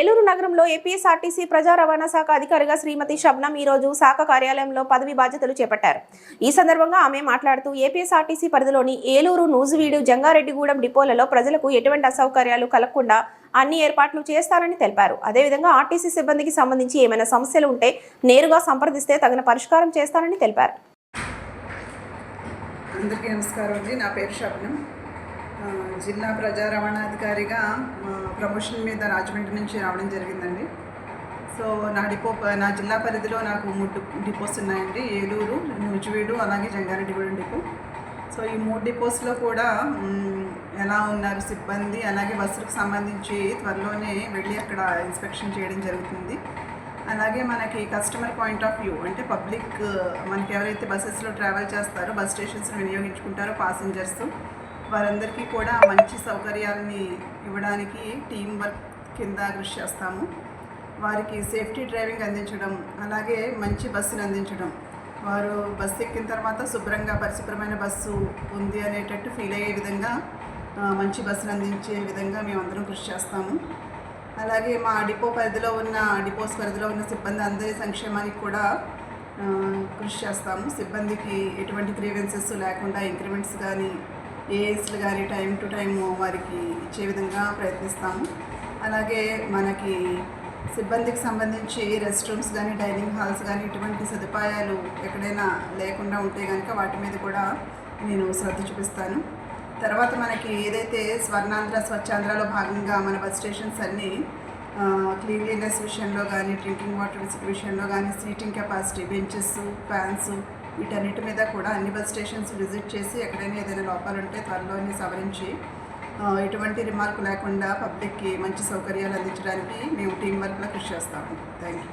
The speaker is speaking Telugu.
ఏలూరు నగరంలో ఏపీఎస్ఆర్టీసీ ప్రజా రవాణా శాఖ అధికారిగా శ్రీమతి శబ్నం ఈ రోజు శాఖ కార్యాలయంలో పదవి బాధ్యతలు చేపట్టారు. ఈ సందర్భంగా ఆమె మాట్లాడుతూ ఏపీఎస్ఆర్టీసీ పరిధిలోని ఏలూరు నూజివీడు జంగారెడ్డిగూడెం డిపోలలో ప్రజలకు ఎటువంటి అసౌకర్యాలు కలగకుండా అన్ని ఏర్పాట్లు చేస్తారని తెలిపారు. అదేవిధంగా ఆర్టీసీ సిబ్బందికి సంబంధించి ఏమైనా సమస్యలు ఉంటే నేరుగా సంప్రదిస్తే తగిన పరిష్కారం చేస్తారని తెలిపారు. అందరికీ నమస్కారం అండి. నా పేరు శబ్నం జిల్లా ప్రజా రవాణాధికారిగా ప్రమోషన్ మీద రాజమండ్రి నుంచి రావడం జరిగిందండి. సో నా డిపో నా జిల్లా పరిధిలో నాకు మూడు డిపోస్ ఉన్నాయండి. ఏలూరు నూజివీడు అలాగే జంగారెడ్డిగూడెం డిపో. సో ఈ మూడు డిపోస్లో కూడా ఎలా ఉన్నారు సిబ్బంది అలాగే బస్సులకు సంబంధించి త్వరలోనే వెళ్ళి అక్కడ ఇన్స్పెక్షన్ చేయడం జరుగుతుంది. అలాగే మనకి కస్టమర్ పాయింట్ ఆఫ్ వ్యూ అంటే పబ్లిక్ మనకి ఎవరైతే బస్సెస్లో ట్రావెల్ చేస్తారో బస్ స్టేషన్స్ని వినియోగించుకుంటారో పాసింజర్స్ వారందరికీ కూడా మంచి సౌకర్యాలని ఇవ్వడానికి టీం వర్క్ కింద కృషి చేస్తాము. వారికి సేఫ్టీ డ్రైవింగ్ అందించడం అలాగే మంచి బస్సును అందించడం. వారు బస్సు ఎక్కిన తర్వాత శుభ్రంగా పరిశుభ్రమైన బస్సు ఉంది అనేటట్టు ఫీల్ అయ్యే విధంగా మంచి బస్సును అందించే విధంగా మేమందరం కృషి చేస్తాము. అలాగే మా డిపో పరిధిలో ఉన్న డిపోస్ పరిధిలో ఉన్న సిబ్బంది అందరి సంక్షేమానికి కూడా కృషి చేస్తాము. సిబ్బందికి ఎటువంటి గ్రీవెన్సెస్ లేకుండా ఇంక్రిమెంట్స్ కానీ ఏఎస్లు కానీ టైం టు టైం వారికి ఇచ్చే విధంగా ప్రయత్నిస్తాము. అలాగే మనకి సిబ్బందికి సంబంధించి రెస్ట్ రూమ్స్ కానీ డైనింగ్ హాల్స్ కానీ ఇటువంటి సదుపాయాలు ఎక్కడైనా లేకుండా ఉంటే కనుక వాటి మీద కూడా నేను శ్రద్ధ చూపిస్తాను. తర్వాత మనకి ఏదైతే స్వర్ణాంధ్ర స్వచ్ఛాంధ్రలో భాగంగా మన బస్ స్టేషన్స్ అన్నీ క్లీన్లీనెస్ విషయంలో కానీ డ్రింకింగ్ వాటర్ విషయంలో కానీ సీటింగ్ కెపాసిటీ బెంచెస్ ఫ్యాన్స్ వీటన్నిటి మీద కూడా అన్ని బస్ స్టేషన్స్ విజిట్ చేసి ఎక్కడైనా ఏదైనా లోపాలు ఉంటే త్వరలోనే సవరించి ఎటువంటి రిమార్కు లేకుండా పబ్లిక్కి మంచి సౌకర్యాలు అందించడానికి మేము టీం వర్క్లో కృషి చేస్తాము. Thank you